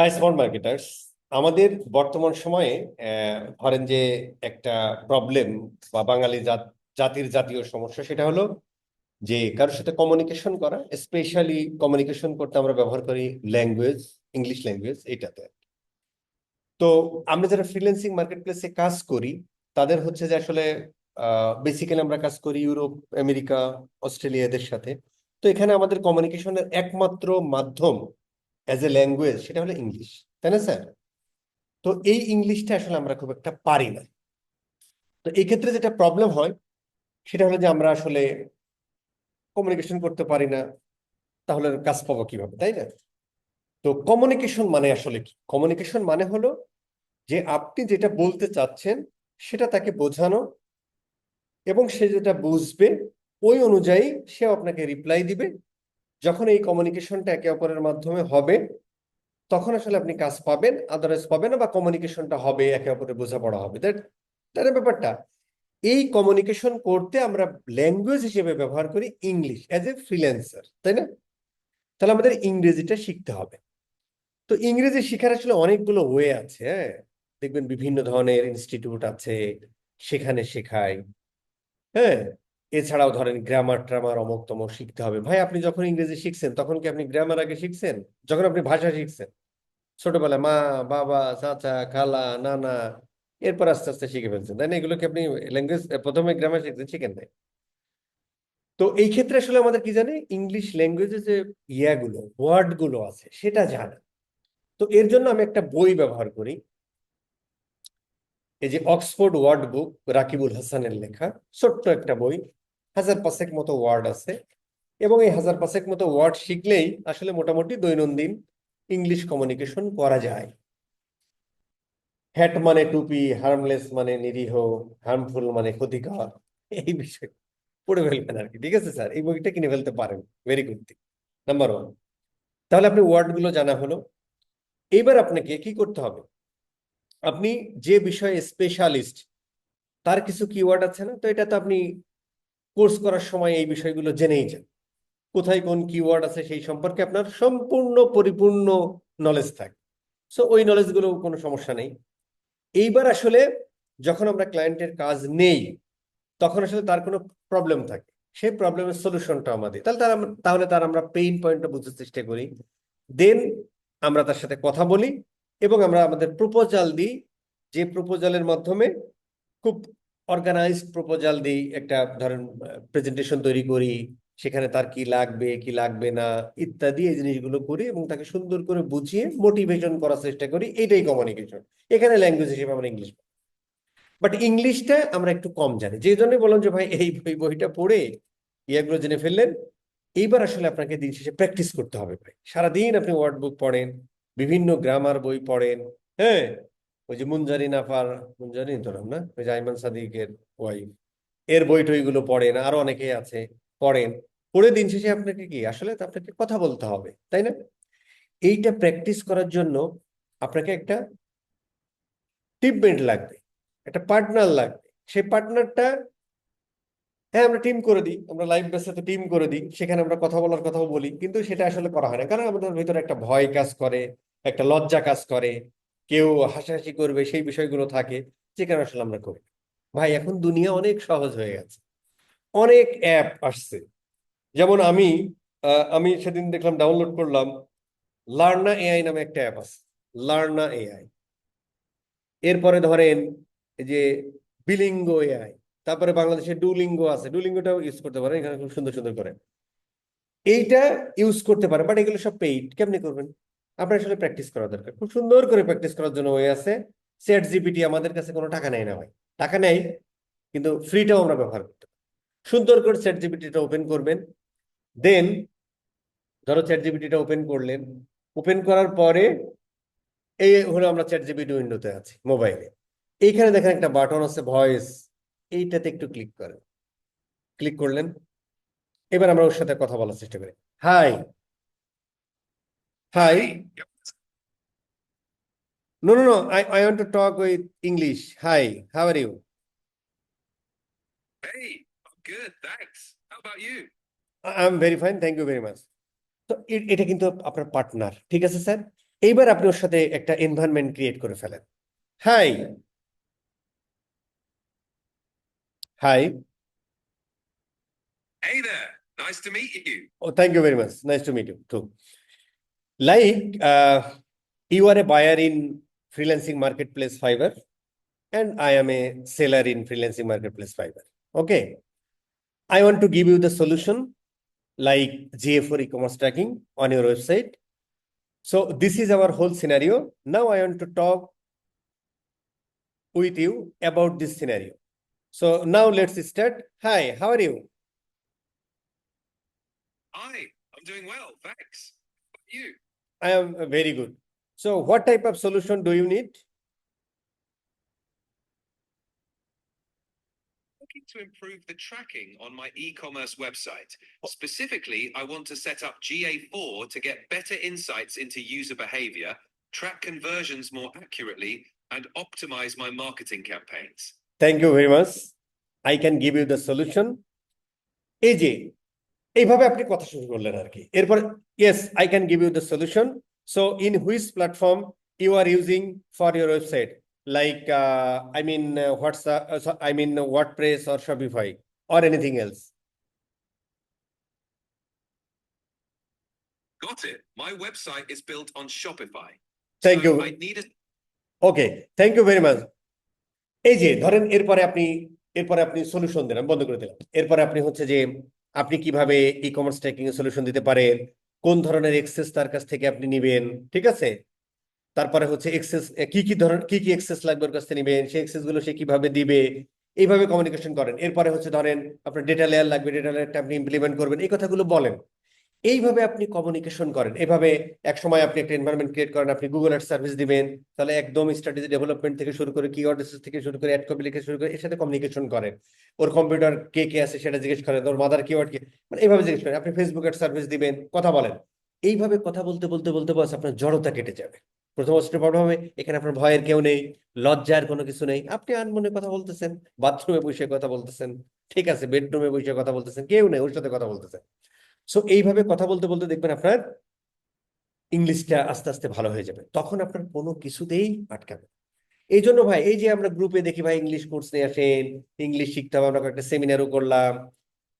High small marketers আমাদের বর্তমান সময়ে ধরেন যে একটা প্রবলেম বা বাঙালি জাত, জাতির জাতীয় সমস্যা সেটা হলো যে কারোর সাথে কমিউনিকেশন করা স্পেশালি কমিউনিকেশন করতে আমরা ব্যবহার করি ল্যাঙ্গুয়েজ ইংলিশ ল্যাঙ্গুয়েজ এটাতে। তো আমরা যারা ফ্রিল্যান্সিং মার্কেট প্লেসে কাজ করি, তাদের হচ্ছে যে আসলে বেসিক্যালি আমরা কাজ করি ইউরোপ, আমেরিকা, অস্ট্রেলিয়া এদের সাথে। তো এখানে আমাদের কমিউনিকেশনের একমাত্র মাধ্যম অ্যাজ এ ল্যাঙ্গুয়েজ সেটা হলো ইংলিশ তাই না স্যার? তো এই ইংলিশটা আসলে আমরা খুব একটা পারি না। তো এই ক্ষেত্রে যেটা প্রবলেম হয়, সেটা হলো যে আমরা আসলে কমিউনিকেশন করতে পারি না, তাহলে কাজ পাবো কীভাবে, তাই না? তো কমিউনিকেশন মানে আসলে কি? কমিউনিকেশন মানে হলো যে আপনি যেটা বলতে চাচ্ছেন, সেটা তাকে বোঝানো এবং সে যেটা বুঝবে, ওই অনুযায়ী সে আপনাকে রিপ্লাই দিবে যখন এই কমিউনিকেশনটা একে অপরের মাধ্যমে হবে, তখন আসলে আপনি কাজ পাবেন আদারওয়াইজ পাবেন বা কমিউনিকেশনটা হবে, একে অপরের বোঝাপড়া হবে। তার ব্যাপারটা। এই কমিউনিকেশন করতে আমরা ল্যাঙ্গুয়েজ হিসেবে ব্যবহার করি ইংলিশ অ্যাজ এ ফ্রিল্যান্সার তাই না? তাহলে আমাদের ইংরেজিটা শিখতে হবে। তো ইংরেজি শেখার আসলে অনেকগুলো ওয়ে আছে হ্যাঁ? দেখবেন বিভিন্ন ধরনের ইনস্টিটিউট আছে, সেখানে শেখায় হ্যাঁ? এছাড়াও ধরেন গ্রামার ট্রামার অমুক তমক শিখতে হবে। ভাই, আপনি যখন ইংরেজি শিখছেন, তখন কি আপনি গ্রামার আগে শিখছেন? যখন আপনি ভাষা শিখছেন। ছোটবেলায় মা, বাবা, চাচা, খালা, নানা, এরপর আস্তে আস্তে শিখে ফেলছেন। তাই না? এগুলো কি আপনি ল্যাঙ্গুয়েজ প্রথমে গ্রামার শিখছেন শিখেন নাই? তো এই ক্ষেত্রে আসলে আমাদের কি জানে? ইংলিশ ল্যাঙ্গুয়েজে যে ইয়াগুলো ওয়ার্ডগুলো আছে, সেটা জানা। তো এর জন্য আমি একটা বই ব্যবহার করি। এই যে অক্সফোর্ড ওয়ার্ড বুক রাকিবুল হাসানের লেখা, ছোট্ট একটা বই। হাজার পাঁচেক মতো ওয়ার্ড আছে। এবং এই হাজার পাঁচেক মতো ওয়ার্ড শিখলেই আসলে মোটামুটি দৈনন্দিন ইংলিশ কমিউনিকেশন করা যায়। হ্যাট মানে টুপি হার্মলেস মানে নিরীহ হার্মফুল মানে ক্ষতিকর, এই বিষয় পড়ে ফেলবেন আর কি, ঠিক আছে স্যার? এই বইটা কিনে ফেলতে পারেন very good thing number one তাহলে আপনি ওয়ার্ডগুলো জানা হলো। এইবার আপনাকে কি করতে হবে? আপনি যে বিষয়ে স্পেশালিস্ট তার কিছু কিওয়ার্ড আছে না? তো এটা তো আপনি কোর্স করার সময় এই বিষয়গুলো জেনেই যান। কোথায় কোন কিওয়ার্ড আছে সেই সম্পর্কে আপনার সম্পূর্ণ পরিপূর্ণ নলেজ থাকে। সো ওই নলেজগুলো কোনো সমস্যা নেই। এইবার আসলে যখন আমরা ক্লায়েন্টের কাজ নেই, তখন আসলে তার কোনো প্রবলেম থাকে। সেই প্রবলেমের সলিউশনটা আমাদের। তাহলে তার তাহলে তার আমরা পেইন পয়েন্টটা বুঝতে চেষ্টা করি। দেন আমরা তার সাথে কথা বলি এবং আমরা আমাদের প্রপোজাল দিই। যে প্রপোজালের মাধ্যমে খুব অর্গানাইজড প্রপোজাল দিই একটা ধরেন প্রেজেন্টেশন তৈরি করি, সেখানে তার কি লাগবে কি লাগবে না, ইত্যাদি এই জিনিসগুলো করি এবং তাকে সুন্দর করে বুঝিয়ে মোটিভেশন করার চেষ্টা করি, এটাই কমিউনিকেশন এখানে ল্যাঙ্গুয়েজ হিসেবে আমরা ইংলিশ বাট ইংলিশটা আমরা একটু কম জানি। যে জন্যই বললাম যে, ভাই, এই বই, বইটা পড়ে ইয়েগুলো জেনে ফেললেন। এইবার আসলে আপনাকে দিন শেষে প্র্যাকটিস করতে হবে ভাই। সারাদিন আপনি ওয়ার্ড বুক পড়েন, বিভিন্ন গ্রামার বই পড়েন হ্যাঁ? ওই যে মুনজারি নাফার মুনজারি তো নাম না? ওই যে আইমান সাদিকের ওয়াইফ এর বই টইগুলো পড়েন, আরও অনেকে আছে, পড়েন। পড়ে দিন শেষে আপনাকে কি? আসলে আপনাকে কথা বলতে হবে, তাই না? এইটা প্র্যাকটিস করার জন্য আপনাকে একটা টিমমেট লাগবে, একটা পার্টনার লাগবে। সেই পার্টনারটা হ্যাঁ আমরা টিম করে দিই, আমরা লাইভ তো টিম করে দিই, সেখানে আমরা কথা বলার কথাও বলি, কিন্তু সেটা আসলে করা হয় না। কারণ আমাদের ভিতরে একটা ভয় কাজ করে, একটা লজ্জা কাজ করে কেউ হাসাহাসি করবে, সেই বিষয়গুলো থাকে, যে আসলে আমরা করি। ভাই, এখন দুনিয়া অনেক সহজ হয়ে গেছে। অনেক অ্যাপ আসছে। যেমন আমি আমি সেদিন দেখলাম, ডাউনলোড করলাম, লার্না এআই নামে একটা অ্যাপ আছে, লার্না এআই এরপরে ধরেন যে বিলিঙ্গো এআই তারপরে বাংলাদেশে ডুলিঙ্গো আছে, ডুলিঙ্গোটাও ইউজ করতে পারেন, এখানে খুব সুন্দর সুন্দর করে। এইটা ইউজ করতে পারেন বাট এগুলো সব পেইড কেমনি করবেন? আপনার আসলে প্র্যাকটিস করা দরকার। খুব সুন্দর করে প্র্যাকটিস করার জন্য ওয়ে আছে। চ্যাট জিপিটি আমাদের কাছে কোনো টাকা নেয় না ভাই। টাকা নেই, কিন্তু ফ্রিটাও আমরা ব্যবহার করতে সুন্দর করে চ্যাট জিপিটিটা ওপেন করবেন। দেন ধরো চ্যাট জিপিটিটা ওপেন করলেন। ওপেন করার পরে, এই হলো আমরা চ্যাট জিপিটি উইন্ডোতে আছি মোবাইলে এইখানে দেখেন একটা বাটন আছে ভয়েস এইটাতে একটু ক্লিক করেন। ক্লিক করলেন। এবার আমরা ওর সাথে কথা বলার চেষ্টা করি। Hi hi no no no I I want to talk with English hi how are you Hey, I'm good, thanks. How about you? I am very fine thank you very much তো এ- এটা কিন্তু আপনার partner ঠিক আছে sir এইবার আপনি ওর সাথে একটা এনভায়রনমেন্ট ক্রিয়েট করে ফেলেন। Hi hi Hey there. Nice to meet you. Oh, thank you very much. Nice to meet you too. Like, uh, you are a buyer in freelancing marketplace Fiverr, and I am a seller in freelancing marketplace Fiverr. Okay. I want to give you the solution like GA4 e-commerce tracking on your website. So this is our whole scenario. Now I want to talk with you about this scenario. So now let's start. Hi, how are you? Hi, I'm doing well. Thanks. You? I am uh, very good. So what type of solution do you need? Looking to improve the tracking on my e-commerce website. Specifically, I want to set up GA4 to get better insights into user behavior, track conversions more accurately, and optimize my marketing campaigns. Thank you very much. I can give you the solution. AJ, এইভাবে আপনি কথা শুরু করলেন আর কি। এরপর yes I can give you the solution so in which platform you are using for your website like I mean WhatsApp I mean WordPress or Shopify or anything else Got it. My website is built on Shopify. Thank So you I need a okay thank you very much এই যে ধরেন এরপরে আপনি এরপরে আপনি solution দেন বন্ধ করে দিলাম। এরপরে আপনি হচ্ছে যে আপনি কীভাবে ই কমার্স ট্র্যাকিং সলিউশন দিতে পারেন কোন ধরনের এক্সেস তার কাছ থেকে আপনি নেবেন? ঠিক আছে? তারপরে হচ্ছে এক্সেস কি কি ধরনের কি কি এক্সেস লাগবে ওর কাছ থেকে নিবেন? সেই এক্সেসগুলো সে কীভাবে দিবে? এইভাবে কমিউনিকেশন করেন। এরপরে হচ্ছে ধরেন আপনার ডেটা লেয়ার লাগবে ডেটা লেয়ারটা আপনি ইমপ্লিমেন্ট করবেন। এই কথাগুলো বলেন। এইভাবে আপনি কমিউনিকেশন করেন। এভাবে এক সময় আপনি একটা এনভায়রনমেন্ট ক্রিয়েট করেন, আপনি গুগল অ্যাড সার্ভিস দিবেন, তাহলে একদম স্ট্র্যাটেজি ডেভেলপমেন্ট থেকে শুরু করে কিওয়ার্ড থেকে শুরু করে অ্যাড কপি লিখে শুরু করে এর সাথে কমিউনিকেশন করেন। ওর কম্পিউটার কে কে আছে সেটা জিজ্ঞেস করেন, ওর মাদার কিওয়ার্ড কে? মানে এইভাবে জিজ্ঞেস করেন। আপনি ফেসবুক অ্যাড সার্ভিস দিবেন, কথা বলেন। এইভাবে কথা বলতে বলতে বলতে বলতে আপনার জড়তা কেটে যাবে। প্রথম স্টেপ প্রবলেম হবে, এখানে আপনার ভয়ের কেউ নেই, লজ্জার কোনো কিছু নেই। আপনি আনমনে কথা বলতেছেন বাথরুমে বসে কথা বলতেছেন, ঠিক আছে বেডরুমে বসে কথা বলতেছেন, কেউ নেই ওর সাথে কথা বলতেছেন। সো এইভাবে কথা বলতে বলতে দেখবেন আপনার ইংলিশটা আস্তে আস্তে ভালো হয়ে যাবে। তখন আপনার কোনো কিছুতেই আটকাবে এই জন্য ভাই, এই যে আমরা গ্রুপে দেখি ভাই ইংলিশ কোর্স নিয়ে আসেন ইংলিশ শিখতে হবে, আমরা একটা সেমিনারও করলাম।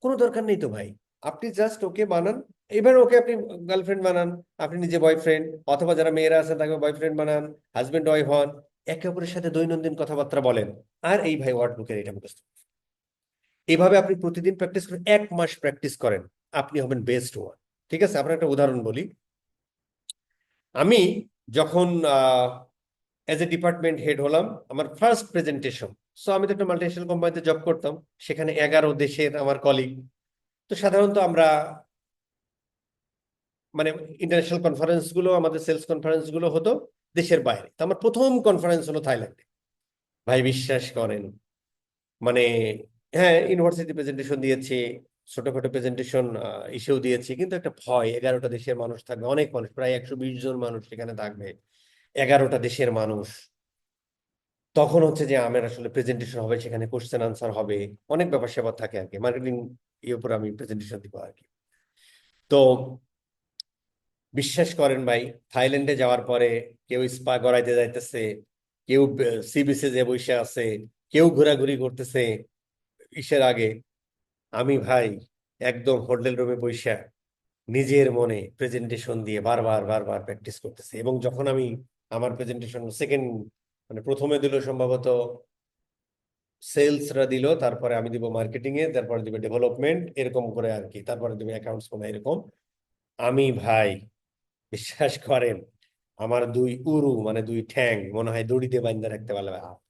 কোনো দরকার নেই তো ভাই। আপনি জাস্ট ওকে বানান। এবার ওকে আপনি গার্লফ্রেন্ড বানান, আপনি নিজে বয়ফ্রেন্ড অথবা যারা মেয়েরা আছেন তাকে বয়ফ্রেন্ড বানান হাজবেন্ড ওয়াইফ হন, একে অপরের সাথে দৈনন্দিন কথাবার্তা বলেন। আর এই ভাই ওয়ার্ড বুকের এটা মুখস্থ। এইভাবে আপনি প্রতিদিন প্র্যাকটিস করেন এক মাস প্র্যাকটিস করেন। আপনি হবেন বেস্ট ওয়ান ঠিক আছে? আপনার একটা উদাহরণ বলি। আমি যখন অ্যাজ এ ডিপার্টমেন্ট হেড হলাম, আমার ফার্স্ট প্রেজেন্টেশন সো আমি তো একটা মাল্টিনেশনাল কোম্পানিতে জব করতাম, সেখানে এগারো দেশের আমার কলিগ তো সাধারণত আমরা মানে ইন্টারন্যাশনাল কনফারেন্সগুলো, আমাদের সেলস কনফারেন্সগুলো হতো দেশের বাইরে। তো আমার প্রথম কনফারেন্স হলো থাইল্যান্ডে। ভাই, বিশ্বাস করেন মানে হ্যাঁ ইউনিভার্সিটি প্রেজেন্টেশন দিয়েছি ছোটখাটো প্রেজেন্টেশন ইসেও দিয়েছি। কিন্তু একটা ভয়, এগারোটা দেশের মানুষ থাকবে, অনেক মানুষ, প্রায় একশো বিশ জন মানুষ সেখানে থাকবে, এগারোটা দেশের মানুষ। তখন হচ্ছে যে আমার আসলে প্রেজেন্টেশন হবে, সেখানে কোশ্চেন আনসার হবে, অনেক ব্যাপার স্যাপার থাকে আর কি। মার্কেটিং এর উপর আমি প্রেজেন্টেশন দিব আর কি। তো বিশ্বাস করেন ভাই, থাইল্যান্ডে যাওয়ার পরে কেউ স্পা গড়াইতে যাইতেছে, কেউ সি যে বসে আছে, কেউ ঘোরাঘুরি করতেছে, ইসের আগে। আমি ভাই একদম হোটেল রুমে বইসা নিজের মনে প্রেজেন্টেশন দিয়ে বারবার বারবার প্র্যাকটিস করতেছি। এবং যখন আমি আমার প্রেজেন্টেশন সেকেন্ড মানে প্রথমে দিল সম্ভবত সেলসরা দিল, তারপরে আমি দিব মার্কেটিং এ, তারপরে দিবে ডেভেলপমেন্ট এরকম করে আর কি তারপরে দিবে অ্যাকাউন্টস হয় এরকম। আমি ভাই, বিশ্বাস করেন, আমার দুই উরু মানে দুই ঠ্যাং, মনে হয় দড়িতে বাইন্দা রাখতে পারলে হাত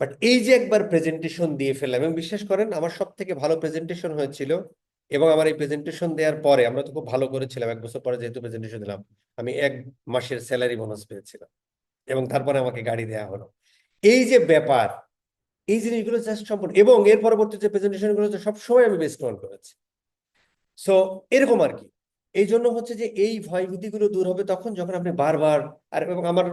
বাট এই যে একবার প্রেজেন্টেশন দিয়ে ফেললাম, এবং বিশ্বাস করেন, আমার সব থেকে ভালো প্রেজেন্টেশন হয়েছিল, এবং আমার এই প্রেজেন্টেশন দেওয়ার পরে আমরা তো খুব ভালো করেছিলাম, এক বছর পরে যেহেতু প্রেজেন্টেশন দিলাম, আমি এক মাসের স্যালারি বোনাস পেয়েছিলাম, এবং তারপরে আমাকে গাড়ি দেওয়া হলো। এই যে ব্যাপার, এই জিনিসগুলো জাস্ট সম্পূর্ণ, এবং এর পরবর্তী যে প্রেজেন্টেশনগুলো হচ্ছে, সবসময় আমি বেস্ট অন করেছি। সো এরকম আর কি। এই জন্য হচ্ছে যে এই ভয়ভীতিগুলো দূর হবে তখন যখন আপনি বারবার, আর এবং আমার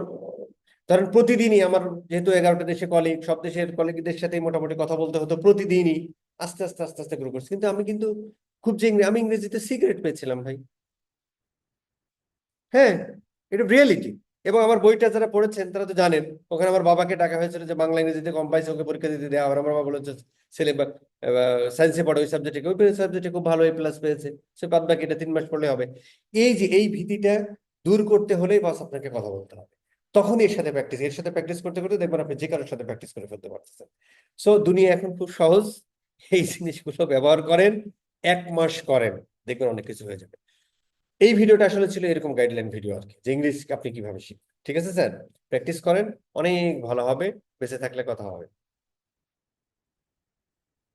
ধরেন প্রতিদিনই আমার যেহেতু এগারোটা দেশে কলিগ সব দেশের কলিগদের সাথে মোটামুটি কথা বলতে হতো প্রতিদিনই। আস্তে আস্তে আস্তে আস্তে গ্রো করছি। কিন্তু আমি কিন্তু খুব যে আমি ইংরেজিতে সিগারেট পেয়েছিলাম ভাই। হ্যাঁ এটা রিয়েলিটি এবং আমার বইটা যারা পড়েছেন তারা তো জানেন, ওখানে আমার বাবাকে ডাকা হয়েছিল যে বাংলা ইংরেজিতে কম পাইছে, ওকে পরীক্ষা দিতে দেওয়া আমার বাবা বলেছে, ছেলে সায়েন্সে পড়ে ওই সাবজেক্টে ওই সাবজেক্টে খুব ভালো এ প্লাস পেয়েছে। সে বাদ বাকি এটা তিন মাস পড়লে হবে। এই যে, এই ভীতিটা দূর করতে হলেই বাস আপনাকে কথা বলতে হবে। তখন এর সাথে প্র্যাকটিস এর সাথে প্র্যাকটিস করতে করতে দেখবেন আপনি যে কারোর সাথে প্র্যাকটিস করে ফেলতে পারতেছেন। সো দুনিয়া এখন খুব সহজ। এই জিনিসগুলো ব্যবহার করেন, এক মাস করেন, দেখবেন অনেক কিছু হয়ে যাবে। এই ভিডিওটা আসলে ছিল এরকম গাইডলাইন ভিডিও আর কি, যে ইংলিশ আপনি কীভাবে শিখবেন। ঠিক আছে, স্যার? প্র্যাকটিস করেন, অনেক ভালো হবে, বেঁচে থাকলে কথা হবে।